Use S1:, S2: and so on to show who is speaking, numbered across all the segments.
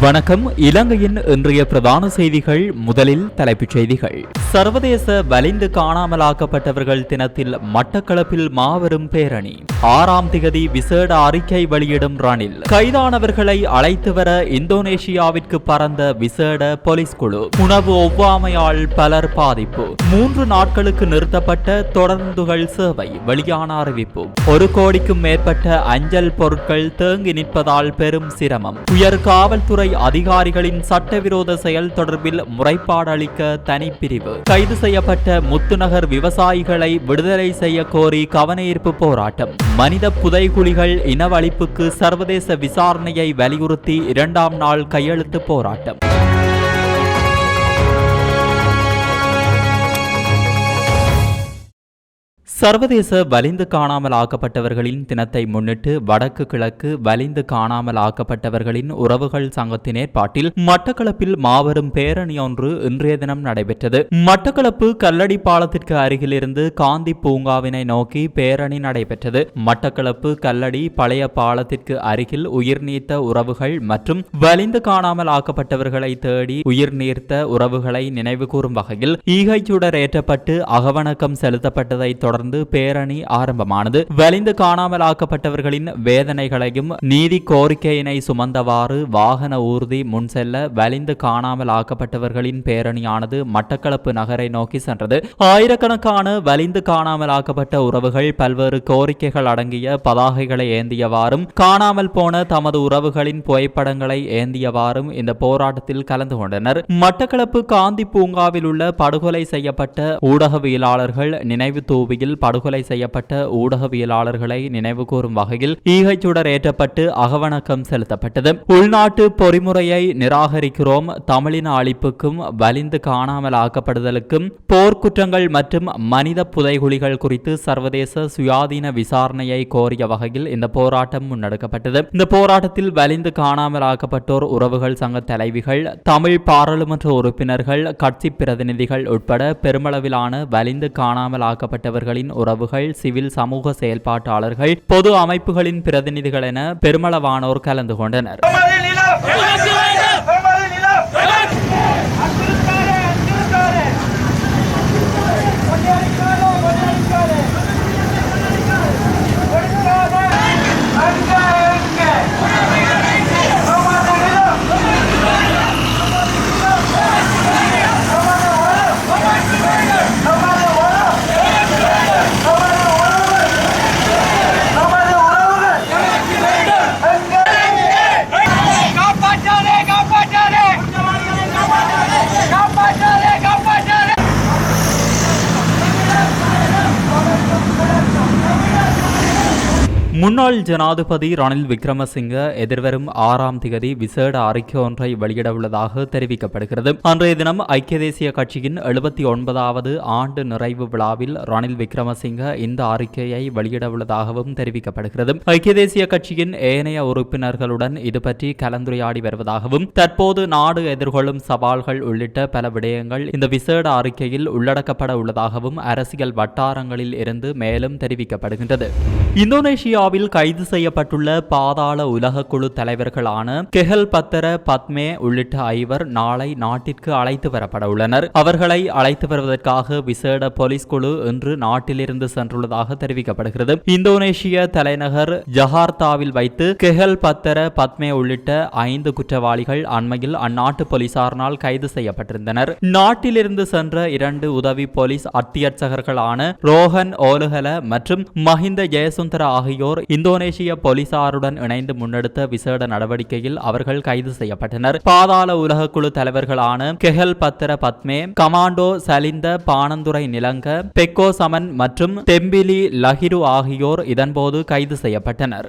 S1: வணக்கம். இலங்கையின் இன்றைய பிரதான செய்திகள் முதலில் தலைப்புச் செய்திகள். சர்வதேச வலிந்து காணாமலாக்கப்பட்டவர்கள் தினத்தில் மட்டக்களப்பில் மாபெரும் பேரணி. ஆறாம் திகதி விசேட அறிக்கை வெளியிடும் ரணில். கைதானவர்களை அழைத்து வர இந்தோனேஷியாவிற்கு பறந்த விசேட போலீஸ் குழு. உணவு ஒவ்வாமையால் பலர் பாதிப்பு. மூன்று நாட்களுக்கு நிறுத்தப்பட்ட தொடர்ந்துகள் சேவை வெளியான அறிவிப்பு. ஒரு கோடிக்கும் மேற்பட்ட அஞ்சல் பொருட்கள் தேங்கி நிற்பதால் பெரும் சிரமம். உயர் காவல்துறை அதிகாரிகளின் சட்டவிரோத செயல் தொடர்பில் முறைப்பாடு அளிக்க தனிப்பிரிவு. கைது செய்யப்பட்ட முத்துநகர் விவசாயிகளை விடுதலை செய்ய கோரி கவனஈர்ப்பு போராட்டம். மனித புதைகுழிகள் இனவழிப்புக்கு சர்வதேச விசாரணையை வலியுறுத்தி இரண்டாம் நாள் கையெழுத்து போராட்டம். சர்வதேச வலிந்து காணாமல் ஆக்கப்பட்டவர்களின் தினத்தை முன்னிட்டு வடக்கு கிழக்கு வலிந்து காணாமல் ஆக்கப்பட்டவர்களின் உறவுகள் சங்கத்தின் ஏற்பாட்டில் மட்டக்களப்பில் மாபெரும் பேரணி ஒன்று இன்றைய தினம் நடைபெற்றது. மட்டக்களப்பு கல்லடி பாலத்திற்கு அருகிலிருந்து காந்தி பூங்காவினை நோக்கி பேரணி நடைபெற்றது. மட்டக்களப்பு கல்லடி பழைய பாலத்திற்கு அருகில் உயிர் நீத்த உறவுகள் மற்றும் வலிந்து காணாமல் ஆக்கப்பட்டவர்களை தேடி உயிர் நீர்த்த உறவுகளை நினைவு கூறும் வகையில் ஈகைச்சுடர் ஏற்றப்பட்டு அகவணக்கம் செலுத்தப்பட்டதை தொடர்ந்து தொடர்ந்து பேரணி ஆரம்பமானது. வலிந்து காணாமல் ஆக்கப்பட்டவர்களின் வேதனைகளையும் நீதி கோரிக்கையினை சுமந்தவாறு வாகன ஊர்தி முன் செல்ல வலிந்து காணாமல் ஆக்கப்பட்டவர்களின் பேரணியானது மட்டக்களப்பு நகரை நோக்கி சென்றது. ஆயிரக்கணக்கான வலிந்து காணாமலாக்கப்பட்ட உறவுகள் பல்வேறு கோரிக்கைகள் அடங்கிய பதாகைகளை ஏந்தியவாறும் காணாமல் போன தமது உறவுகளின் புகைப்படங்களை ஏந்தியவாறும் இந்த போராட்டத்தில் கலந்து கொண்டனர். மட்டக்களப்பு காந்தி பூங்காவில் உள்ள படுகொலை செய்யப்பட்ட ஊடகவியலாளர்கள் நினைவு தூவியில் படுகொலை செய்யப்பட்ட ஊடகவியலாளர்களை நினைவுகூரும் வகையில் ஈகைச்சுடர் ஏற்றப்பட்டு அகவணக்கம் செலுத்தப்பட்டது. உள்நாட்டு பொறிமுறையை நிராகரிக்கிறோம். தமிழின அழிப்புக்கும் வலிந்து காணாமல் ஆக்கப்படுதலுக்கும் போர்க்குற்றங்கள் மற்றும் மனித புதைகுழிகள் குறித்து சர்வதேச சுயாதீன விசாரணையை கோரிய வகையில் இந்த போராட்டம் முன்னெடுக்கப்பட்டது. இந்த போராட்டத்தில் வலிந்து காணாமல் ஆக்கப்பட்டோர் உறவுகள் சங்க தலைவிகள் தமிழ் பாராளுமன்ற உறுப்பினர்கள் கட்சி பிரதிநிதிகள் உட்பட பெருமளவிலான வலிந்து காணாமல் ஆக்கப்பட்டவர்களின் உறவுகள் சிவில் சமூக செயல்பாட்டாளர்கள் பொது அமைப்புகளின் பிரதிநிதிகள் என பெருமளவானோர் கலந்து கொண்டனர். முன்னாள் ஜனாதிபதி ரணில் விக்ரமசிங்க எதிர்வரும் ஆறாம் திகதி விசேட அறிக்கை ஒன்றை வெளியிட உள்ளதாக தெரிவிக்கப்படுகிறது. அன்றைய தினம் ஐக்கிய தேசிய கட்சியின் எழுபத்தி ஒன்பதாவது ஆண்டு நிறைவு விழாவில் ரணில் விக்ரமசிங்க இந்த அறிக்கையை வெளியிட உள்ளதாகவும் தெரிவிக்கப்படுகிறது. ஐக்கிய தேசிய கட்சியின் ஏனைய உறுப்பினர்களுடன் இது பற்றி கலந்துரையாடி வருவதாகவும் தற்போது நாடு எதிர்கொள்ளும் சவால்கள் உள்ளிட்ட பல விடயங்கள் இந்த விசேட அறிக்கையில் உள்ளடக்கப்பட உள்ளதாகவும் அரசியல் வட்டாரங்களில் இருந்து மேலும் தெரிவிக்கப்படுகின்றது. இந்தோனேஷியாவில் இந்தியாவில் கைது செய்யப்பட்டுள்ள பாதாள உலக குழு தலைவர்களான கெஹல் பத்தர பத்மே உள்ளிட்ட ஐவர் நாளை நாட்டிற்கு அழைத்து வரப்பட உள்ளனர். அவர்களை அழைத்து வருவதற்காக விசேட போலீஸ் குழு இன்று நாட்டிலிருந்து சென்றுள்ளதாக தெரிவிக்கப்படுகிறது. இந்தோனேஷிய தலைநகர் ஜகார்த்தாவில் வைத்து கெஹல் பத்தர பத்மே உள்ளிட்ட ஐந்து குற்றவாளிகள் அண்மையில் அந்நாட்டு போலீசாரினால் கைது செய்யப்பட்டிருந்தனர். நாட்டிலிருந்து சென்ற இரண்டு உதவி போலீஸ் அத்தியட்சகர்களான ரோஹன் ஓலுகல மற்றும் மஹிந்த ஜெயசுந்தர ஆகியோர் இந்தோனேஷிய போலீசாருடன் இணைந்து முன்னெடுத்த விசேட நடவடிக்கையில் அவர்கள் கைது செய்யப்பட்டனர். பாதாள உலக குழு தலைவர்களான கெஹல் பத்திர பத்மே கமாண்டோ சலிந்த பானந்துரை நிலங்க பெக்கோ சமன் மற்றும் தெம்பிலி லஹிரு ஆகியோர் இதன்போது கைது செய்யப்பட்டனர்.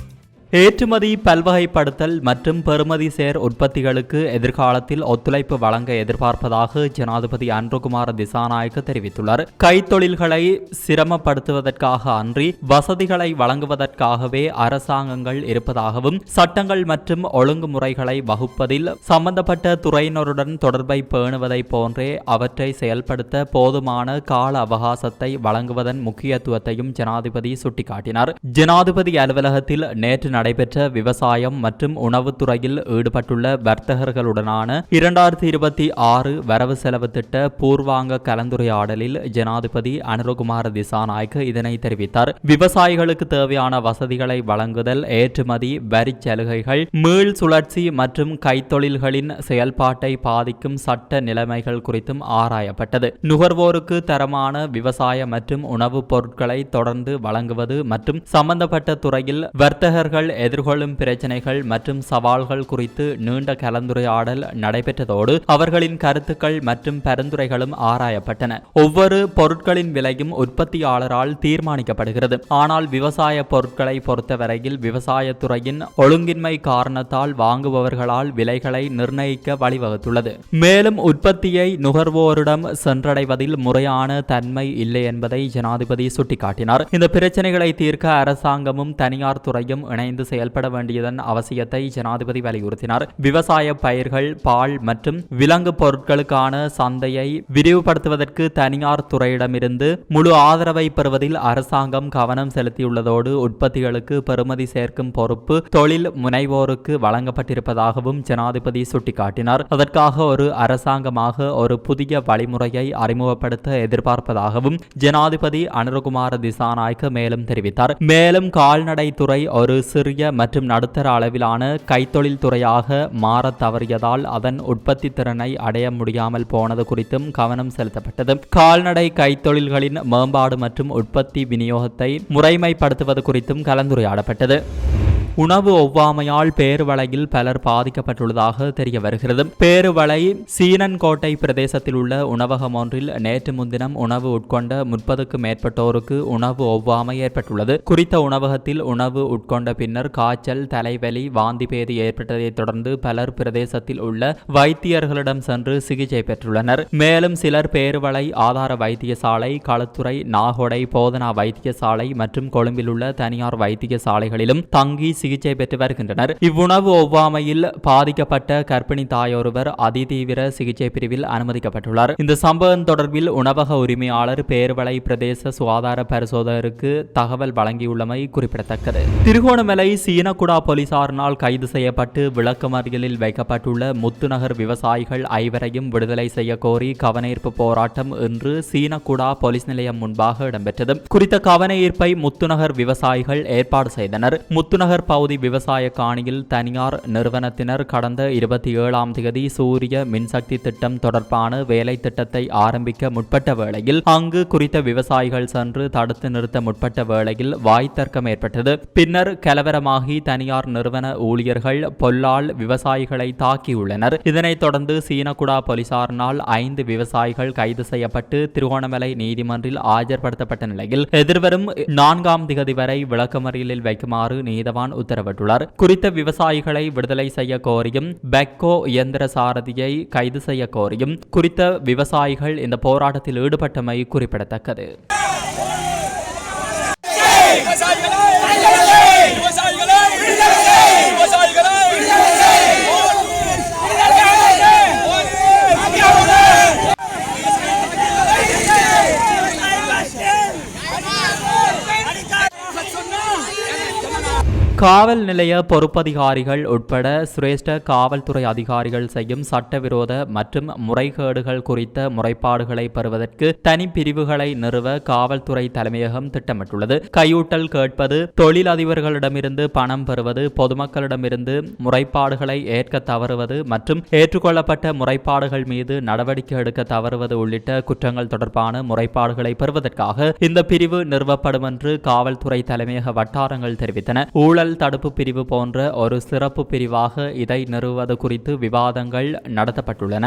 S1: ஏற்றுமதி பல்வகைப்படுத்தல் மற்றும் பெறுமதி சேர் உற்பத்திகளுக்கு எதிர்காலத்தில் ஒத்துழைப்பு வழங்க எதிர்பார்ப்பதாக ஜனாதிபதி அன்ருகுமார திசாநாயக்க தெரிவித்துள்ளார். கைத்தொழில்களை சிரமப்படுத்துவதற்காக அன்றி வசதிகளை வழங்குவதற்காகவே அரசாங்கங்கள் இருப்பதாகவும் சட்டங்கள் மற்றும் ஒழுங்குமுறைகளை வகுப்பதில் சம்பந்தப்பட்ட துறையினருடன் தொடர்பை பேணுவதைப் போன்றே அவற்றை செயல்படுத்த போதுமான கால அவகாசத்தை வழங்குவதன் முக்கியத்துவத்தையும் ஜனாதிபதி சுட்டிக்காட்டினார். ஜனாதிபதி அலுவலகத்தில் நேற்று நடைபெற்ற விவசாயம் மற்றும் உணவுத்துறையில் ஈடுபட்டுள்ள வர்த்தகர்களுடனான இரண்டாயிரத்தி இருபத்தி ஆறு வரவு செலவு திட்ட பூர்வாங்க கலந்துரையாடலில் ஜனாதிபதி அனுரகுமார திசாநாயக்க இதனை தெரிவித்தார். விவசாயிகளுக்கு தேவையான வசதிகளை வழங்குதல் ஏற்றுமதி வரி சலுகைகள் மீள் சுழற்சி மற்றும் கைத்தொழில்களின் செயல்பாட்டை பாதிக்கும் சட்ட நிலைமைகள் குறித்தும் ஆராயப்பட்டது. நுகர்வோருக்கு தரமான விவசாய மற்றும் உணவுப் பொருட்களை தொடர்ந்து வழங்குவது மற்றும் சம்பந்தப்பட்ட துறையில் வர்த்தகர்கள் எதிர்கொள்ளும் பிரச்சனைகள் மற்றும் சவால்கள் குறித்து நீண்ட கலந்துரையாடல் நடைபெற்றதோடு அவர்களின் கருத்துக்கள் மற்றும் பரிந்துரைகளும் ஆராயப்பட்டன. ஒவ்வொரு பொருட்களின் விலையும் உற்பத்தியாளரால் தீர்மானிக்கப்படுகிறது. ஆனால் விவசாய பொருட்களை பொறுத்தவரையில் விவசாயத்துறையின் ஒழுங்கின்மை காரணத்தால் வாங்குபவர்களால் விலைகளை நிர்ணயிக்க வழிவகுத்துள்ளது. மேலும் உற்பத்தியை நுகர்வோரிடம் சென்றடைவதில் முறையான தன்மை இல்லை என்பதை ஜனாதிபதி சுட்டிக்காட்டினார். இந்த பிரச்சனைகளை தீர்க்க அரசாங்கமும் தனியார் துறையும் இணைந்து செயல்பட வேண்டியதன் அவசியத்தை ஜனாதிபதி வலியுறுத்தினார். விவசாய பயிர்கள் பால் மற்றும் விலங்கு பொருட்களுக்கான சந்தையை விரிவுபடுத்துவதற்கு தனியார் துறையிடமிருந்து முழு ஆதரவை பெறுவதில் அரசாங்கம் கவனம் செலுத்தியுள்ளதோடு உற்பத்திகளுக்கு பெறுமதி சேர்க்கும் பொறுப்பு தொழில் முனைவோருக்கு வழங்கப்பட்டிருப்பதாகவும் ஜனாதிபதி சுட்டிக்காட்டினார். அதற்காக ஒரு அரசாங்கமாக ஒரு புதிய வழிமுறையை அறிமுகப்படுத்த எதிர்பார்ப்பதாகவும் ஜனாதிபதி அனுரகுமார திசாநாய்க்கு மேலும் தெரிவித்தார். மேலும் கால்நடை துறை ஒரு சிறிய மற்றும் நடுத்தர அளவிலான கைத்தொழில் துறையாக மாறத் தவறியதால் அதன் உற்பத்தி திறனை அடைய முடியாமல் போனது குறித்தும் கவனம் செலுத்தப்பட்டது. கால்நடை கைத்தொழில்களின் மேம்பாடு மற்றும் உற்பத்தி விநியோகத்தை முறைமைப்படுத்துவது குறித்தும் கலந்துரையாடப்பட்டது. உணவு ஒவ்வாமையால் பேருவளையில் பலர் பாதிக்கப்பட்டுள்ளதாக தெரிய வருகிறது. பேருவளை சீனன்கோட்டை பிரதேசத்தில் உள்ள உணவகம் ஒன்றில் நேற்று முன்தினம் உணவு உட்கொண்ட முப்பதுக்கும் மேற்பட்டோருக்கு உணவு ஒவ்வாமை ஏற்பட்டுள்ளது. குறித்த உணவகத்தில் உணவு உட்கொண்ட பின்னர் காய்ச்சல் தலைவலி வாந்தி பேதி ஏற்பட்டதைத் தொடர்ந்து பலர் பிரதேசத்தில் உள்ள வைத்தியர்களிடம் சென்று சிகிச்சை பெற்றுள்ளனர். மேலும் சிலர் பேருவளை ஆதார வைத்தியசாலை களத்துறை நாகொடை போதனா வைத்தியசாலை மற்றும் கொழும்பில் உள்ள தனியார் வைத்தியசாலைகளிலும் தங்கி சிகிச்சை பெற்று வருகின்றனர். இவ்வுணவு ஒவ்வாமையில் பாதிக்கப்பட்ட கர்ப்பிணி தாயொருவர் அதிதீவிர சிகிச்சை பிரிவில் அனுமதிக்கப்பட்டுள்ளார். இந்த சம்பவம் தொடர்பில் உணவக உரிமையாளர் பேர்வளை பிரதேச சுகாதார பரிசோதகருக்கு தகவல் வழங்கியுள்ளமை குறிப்பிடத்தக்கது. திருகோணமலை சீனகுடா போலீசாரினால் கைது செய்யப்பட்டு விளக்கமறியலில் வைக்கப்பட்டுள்ள முத்துநகர் விவசாயிகள் ஐவரையும் விடுதலை செய்ய கோரி கவனஈர்ப்பு போராட்டம் இன்று சீனகுடா போலீஸ் நிலையம் முன்பாக இடம்பெற்றது. குறித்த கவனஈர்ப்பை முத்துநகர் விவசாயிகள் ஏற்பாடு செய்தனர். முத்துநகர் பகுதி விவசாய காணியில் தனியார் நிறுவனத்தினர் கடந்த இருபத்தி ஏழாம் தேதி சூரிய மின்சக்தி திட்டம் தொடர்பான வேலை திட்டத்தை ஆரம்பிக்க முற்பட்ட வேளையில் அங்கு குறித்த விவசாயிகள் சென்று தடுத்து நிறுத்த முற்பட்ட வேளையில் வாய் தர்க்கம் ஏற்பட்டது. பின்னர் கலவரமாகி தனியார் நிறுவன ஊழியர்கள் பொல்லால் விவசாயிகளை தாக்கியுள்ளனர். இதனைத் தொடர்ந்து சீனகுடா போலீசாரினால் ஐந்து விவசாயிகள் கைது செய்யப்பட்டு திருகோணமலை நீதிமன்றில் ஆஜர்படுத்தப்பட்ட நிலையில் எதிர்வரும் நான்காம் திகதி வரை விளக்கமறியலில் வைக்குமாறு நீதவான் உத்தரவிட்டுள்ளார். குறித்த விவசாயிகளை விடுதலை செய்ய கோரியும் பெக்கோ இயந்திர சாரதியை கைது செய்ய கோரியும் குறித்த விவசாயிகள் இந்த போராட்டத்தில் ஈடுபட்டமை குறிப்பிடத்தக்கது
S2: விவசாயிகளே விவசாயிகளே விவசாயிகளே
S1: காவல் நிலைய பொறுப்பதிகாரிகள் உட்பட சிரேஷ்ட காவல்துறை அதிகாரிகள் செய்யும் சட்டவிரோத மற்றும் முறைகேடுகள் குறித்த முறைப்பாடுகளை பெறுவதற்கு தனி பிரிவுகளை நிறுவ காவல்துறை தலைமையகம் திட்டமிட்டுள்ளது. கையூட்டல் கேட்பது தொழிலதிபர்களிடமிருந்து பணம் பெறுவது பொதுமக்களிடமிருந்து முறைப்பாடுகளை ஏற்க தவறுவது மற்றும் ஏற்றுக்கொள்ளப்பட்ட முறைப்பாடுகள் மீது நடவடிக்கை எடுக்க தவறுவது உள்ளிட்ட குற்றங்கள் தொடர்பான முறைப்பாடுகளை பெறுவதற்காக இந்த பிரிவு நிறுவப்படும் என்று காவல்துறை தலைமையக வட்டாரங்கள் தெரிவித்தன. ஊழல் ஊழல் தடுப்பு பிரிவு போன்ற ஒரு சிறப்பு பிரிவாக இதை நிறுவது குறித்து விவாதங்கள் நடத்தப்பட்டுள்ளன.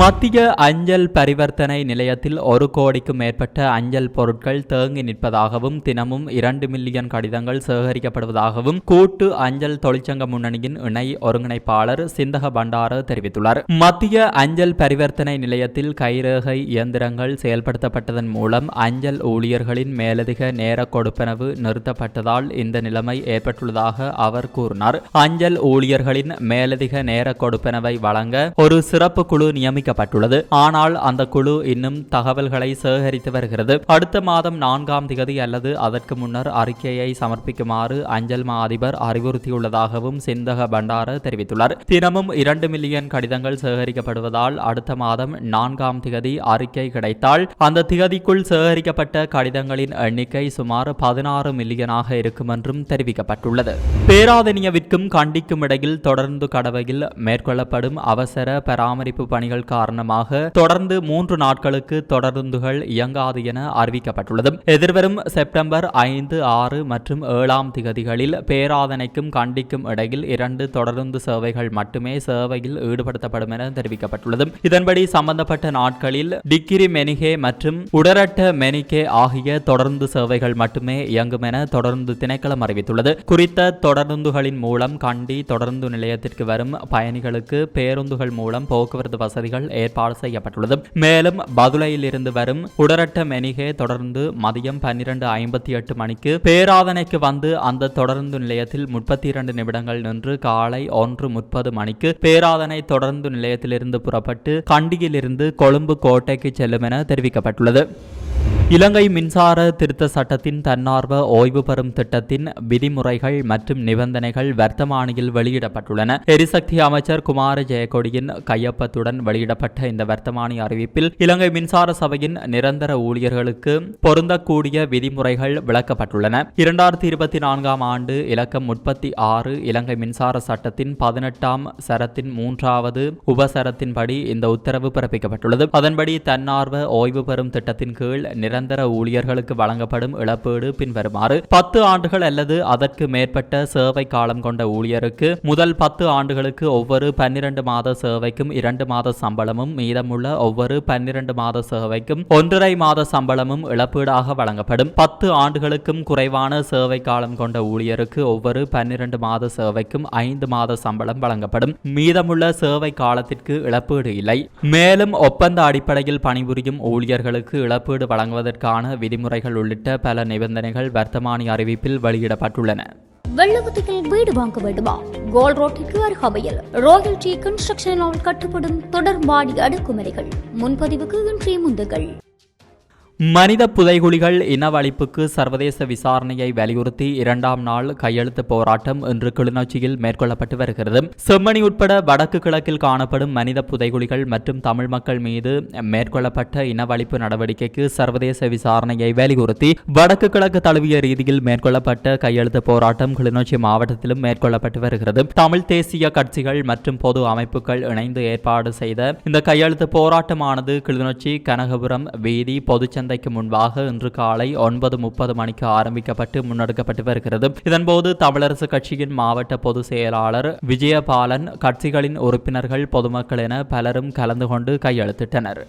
S1: மத்திய அஞ்சல் பரிவர்த்தனை நிலையத்தில் ஒரு கோடிக்கும் மேற்பட்ட அஞ்சல் பொருட்கள் தேங்கி நிற்பதாகவும் தினமும் இரண்டு மில்லியன் கடிதங்கள் சேகரிக்கப்படுவதாகவும் கூட்டு அஞ்சல் தொழிற்சங்க முன்னணியின் இணை ஒருங்கிணைப்பாளர் சிந்தக பண்டார தெரிவித்துள்ளார். மத்திய அஞ்சல் பரிவர்த்தனை நிலையத்தில் கைரேகை இயந்திரங்கள் செயல்படுத்தப்பட்டதன் மூலம் அஞ்சல் ஊழியர்களின் மேலதிக நேர கொடுப்பனவு நிறுத்தப்பட்டதால் இந்த நிலைமை ஏற்பட்டுள்ளதாக அவர் கூறினார். அஞ்சல் ஊழியர்களின் மேலதிக நேர கொடுப்பனவை வழங்க ஒரு சிறப்பு குழு நியமிக்கப்பட்டுள்ளது. ஆனால் அந்த குழு இன்னும் தகவல்களை சேகரித்து வருகிறது. அடுத்த மாதம் நான்காம் திகதி அல்லது அதற்கு முன்னர் அறிக்கையை சமர்ப்பிக்குமாறு அஞ்சல் மா அதிபர் அறிவுறுத்தியுள்ளதாகவும் சிந்தக பண்டார தெரிவித்துள்ளார். தினமும் இரண்டு மில்லியன் கடிதங்கள் சேகரிக்கப்படுவதால் அடுத்த மாதம் நான்காம் திகதி அறிக்கை கிடைத்தால் அந்த திகதிக்குள் சேகரிக்கப்பட்ட கடிதங்களின் எண்ணிக்கை சுமார் பதினாறு மில்லியனாக இருக்கும் என்றும் தெரிவிக்கப்பட்டுள்ளது. பேராதனியவிற்கும் கண்டிக்கும் இடையில் தொடர்ந்து கடவையில் மேற்கொள்ளப்படும் அவசர பராமரிப்பு பணிகள் காரணமாக தொடர்ந்து மூன்று நாட்களுக்கு தொடர்ந்துகள் இயங்காது என அறிவிக்கப்பட்டுள்ளது. எதிர்வரும் செப்டம்பர் ஐந்து ஆறு மற்றும் ஏழாம் திகதிகளில் பேராதனைக்கும் கண்டிக்கும் இடையில் இரண்டு தொடர்ந்து சேவைகள் மட்டுமே சேவையில் ஈடுபடுத்தப்படும் என தெரிவிக்கப்பட்டுள்ளது. இதன்படி சம்பந்தப்பட்ட நாட்களில் டிக்கிரி மெனிகே மற்றும் உடரட்ட மெனிகே ஆகிய தொடர்ந்து சேவைகள் மட்டுமே இயங்கும் என தொடர்ந்து திணைக்களம் அறிவித்துள்ளது. குறித்த தொடருந்துகளின் மூலம் கண்டி தொடருந்து நிலையத்திற்கு வரும் பயணிகளுக்கு பேருந்துகள் மூலம் போக்குவரத்து வசதிகள் ஏற்பாடு செய்யப்பட்டுள்ளது. மேலும் பதுளையில் இருந்து வரும் உடரட்ட மெனிகே தொடர்ந்து மதியம் பன்னிரண்டு ஐம்பத்தி எட்டு மணிக்கு பேராதனைக்கு வந்து அந்த தொடருந்து நிலையத்தில் முப்பத்தி இரண்டு நிமிடங்கள் நின்று காலை ஒன்று முப்பது மணிக்கு பேராதனை தொடருந்து நிலையத்திலிருந்து புறப்பட்டு கண்டியிலிருந்து கொழும்பு கோட்டைக்கு செல்லும் என தெரிவிக்கப்பட்டுள்ளது. இலங்கை மின்சார திருத்த சட்டத்தின் தன்னார்வ ஓய்வு பெறும் திட்டத்தின் விதிமுறைகள் மற்றும் நிபந்தனைகள் வர்த்தமானியில் வெளியிடப்பட்டுள்ளன. எரிசக்தி அமைச்சர் குமார ஜெயக்கொடியின் கையொப்பத்துடன் வெளியிடப்பட்ட இந்த வர்த்தமானி அறிவிப்பில் இலங்கை மின்சார சபையின் நிரந்தர ஊழியர்களுக்கு பொருந்தக்கூடிய விதிமுறைகள் விளக்கப்பட்டுள்ளன. இரண்டாயிரத்தி இருபத்தி நான்காம் ஆண்டு இலக்கம் முப்பத்தி ஆறு இலங்கை மின்சார சட்டத்தின் பதினெட்டாம் சரத்தின் மூன்றாவது உபசரத்தின்படி இந்த உத்தரவு பிறப்பிக்கப்பட்டுள்ளது. அதன்படி தன்னார்வ ஓய்வு பெறும் திட்டத்தின் கீழ் நிரந்தர ஊழியர்களுக்கு வழங்கப்படும் இழப்பீடு பின்வருமாறு பத்து ஆண்டுகள் அல்லது அதற்கு மேற்பட்ட சேவை காலம் கொண்ட ஊழியருக்கு முதல் பத்து ஆண்டுகளுக்கு ஒவ்வொரு பன்னிரண்டு மாத சேவைக்கும் இரண்டு மாத சம்பளமும் மீதமுள்ள ஒவ்வொரு பன்னிரண்டு மாத சேவைக்கும் ஒன்றரை மாத சம்பளமும் இழப்பீடாக வழங்கப்படும். பத்து ஆண்டுகளுக்கும் குறைவான சேவை காலம் கொண்ட ஊழியருக்கு ஒவ்வொரு பன்னிரண்டு மாத சேவைக்கும் ஐந்து மாத சம்பளம் வழங்கப்படும். மீதமுள்ள சேவை காலத்திற்கு இழப்பீடு இல்லை. மேலும் ஒப்பந்த அடிப்படையில் பணிபுரியும் ஊழியர்களுக்கு இழப்பீடு வழங்குவதற்கான விதிமுறைகள் உள்ளிட்ட பல நிபந்தனைகள் வர்த்தமானி அறிவிப்பில் வெளியிடப்பட்டுள்ளன.
S3: வெள்ளவத்தியில் வீடு வாங்க வேண்டுமா? கோல் ரோட்டிற்கு அருகாமையில் ராயல் டி கன்ஸ்ட்ரக்ஷனால் கட்டுப்படும் தொடர் மாடி அடுக்குமுறைகள் முன்பதிவுக்கு இன்றைய முந்துகள்.
S1: மனித புதைகுழிகள் இனவழிப்புக்கு சர்வதேச விசாரணையை வலியுறுத்தி இரண்டாம் நாள் கையெழுத்து போராட்டம் இன்று கிளிநொச்சியில் மேற்கொள்ளப்பட்டு வருகிறது. செம்மணி உட்பட வடக்கு கிழக்கில் காணப்படும் மனித புதைகுழிகள் மற்றும் தமிழ் மக்கள் மீது மேற்கொள்ளப்பட்ட இனவழிப்பு நடவடிக்கைக்கு சர்வதேச விசாரணையை வலியுறுத்தி வடக்கு கிழக்கு தழுவிய ரீதியில் மேற்கொள்ளப்பட்ட கையெழுத்து போராட்டம் கிளிநொச்சி மாவட்டத்திலும் மேற்கொள்ளப்பட்டு வருகிறது. தமிழ் தேசிய கட்சிகள் மற்றும் பொது அமைப்புகள் இணைந்து ஏற்பாடு செய்த இந்த கையெழுத்து போராட்டமானது கிளிநொச்சி கனகபுரம் வீதி பொதுச்சந்தைக்கு முன்பாக இன்று காலை ஒன்பது முப்பது மணிக்கு ஆரம்பிக்கப்பட்டு முன்னெடுக்கப்பட்டு வருகிறது. இதன்போது தமிழரசு கட்சியின் மாவட்ட பொதுச் செயலாளர் விஜயபாலன் கட்சிகளின் உறுப்பினர்கள் பொதுமக்கள் என பலரும் கலந்து கொண்டு கையெழுத்திட்டனர்.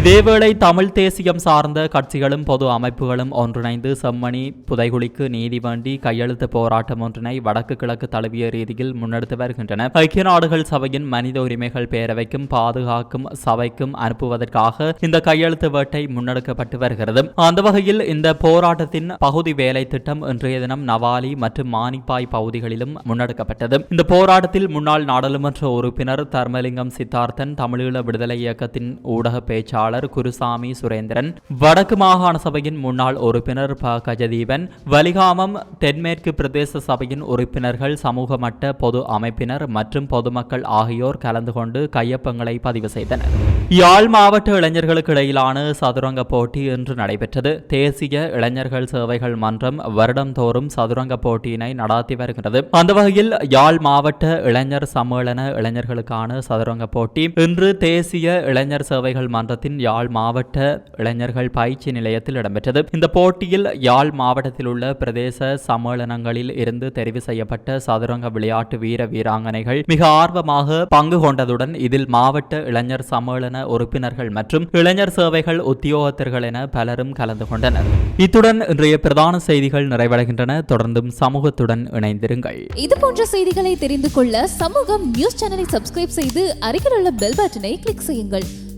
S1: இதேவேளை தமிழ் தேசியம் சார்ந்த கட்சிகளும் பொது அமைப்புகளும் ஒன்றிணைந்து செம்மணி புதைகுழிக்கு நீதி வேண்டி கையெழுத்து போராட்டம் ஒன்றினை வடக்கு கிழக்கு தழுவிய ரீதியில் முன்னெடுத்து வருகின்றன. ஐக்கிய நாடுகள் சபையின் மனித உரிமைகள் பேரவைக்கும் பாதுகாக்கும் சபைக்கும் அனுப்புவதற்காக இந்த கையெழுத்து வேட்டை முன்னெடுக்கப்பட்டு வருகிறது. அந்த வகையில் இந்த போராட்டத்தின் பகுதி வேலை திட்டம் இன்றைய தினம் நவாலி மற்றும் மானிப்பாய் பகுதிகளிலும் முன்னெடுக்கப்பட்டது. இந்த போராட்டத்தில் முன்னாள் நாடாளுமன்ற உறுப்பினர் தர்மலிங்கம் சித்தார்த்தன் தமிழீழ விடுதலை இயக்கத்தின் ஊடக பேச்சாளர் குருசாமி சுரேந்திரன் வடக்கு மாகாண சபையின் முன்னாள் உறுப்பினர் ப. கஜதீபன் வலிகாமம் தென்மேற்கு பிரதேச சபையின் உறுப்பினர்கள் சமூக மட்ட பொது அமைப்பினர் மற்றும் பொதுமக்கள் ஆகியோர் கலந்து கொண்டு கையொப்பங்களை பதிவு செய்தனர். யாழ் மாவட்ட இளைஞர்களுக்கு இடையிலான சதுரங்க போட்டி இன்று நடைபெற்றது. தேசிய இளைஞர்கள் சேவைகள் மன்றம் வருடந்தோறும் சதுரங்க போட்டியினை நடாத்தி வருகிறது. அந்த வகையில் யாழ் மாவட்ட இளைஞர் சம்மேளன இளைஞர்களுக்கான சதுரங்க போட்டி. இன்று தேசிய இளைஞர் சேவைகள் மன்றத்தின் சங்கத்தின் யாழ் மாவட்ட இளைஞர்கள் பயிற்சி நிலையத்தில் இடம்பெற்றது. இந்த போட்டியில் யாழ் மாவட்டத்தில் உள்ள பிரதேச சம்மேளனங்களில் இருந்து தெரிவு செய்யப்பட்ட சதுரங்க விளையாட்டு வீர வீராங்கனைகள் மிக ஆர்வமாக பங்கு கொண்டதுடன் இதில் மாவட்ட இளைஞர் சம்மேளன உறுப்பினர்கள் மற்றும் இளைஞர் சேவைகள் உத்தியோகத்தர்கள் என பலரும் கலந்து கொண்டனர். இத்துடன் இன்றைய பிரதான செய்திகள் நிறைவடைகின்றன. தொடர்ந்தும் சமூகத்துடன் இணைந்திருங்கள்.
S4: இது போன்ற செய்திகளை தெரிந்து கொள்ள சமூகம் நியூஸ் சேனலை சப்ஸ்கிரைப் செய்து அருகில் உள்ள பெல் பட்டனை கிளிக் செய்யுங்கள்.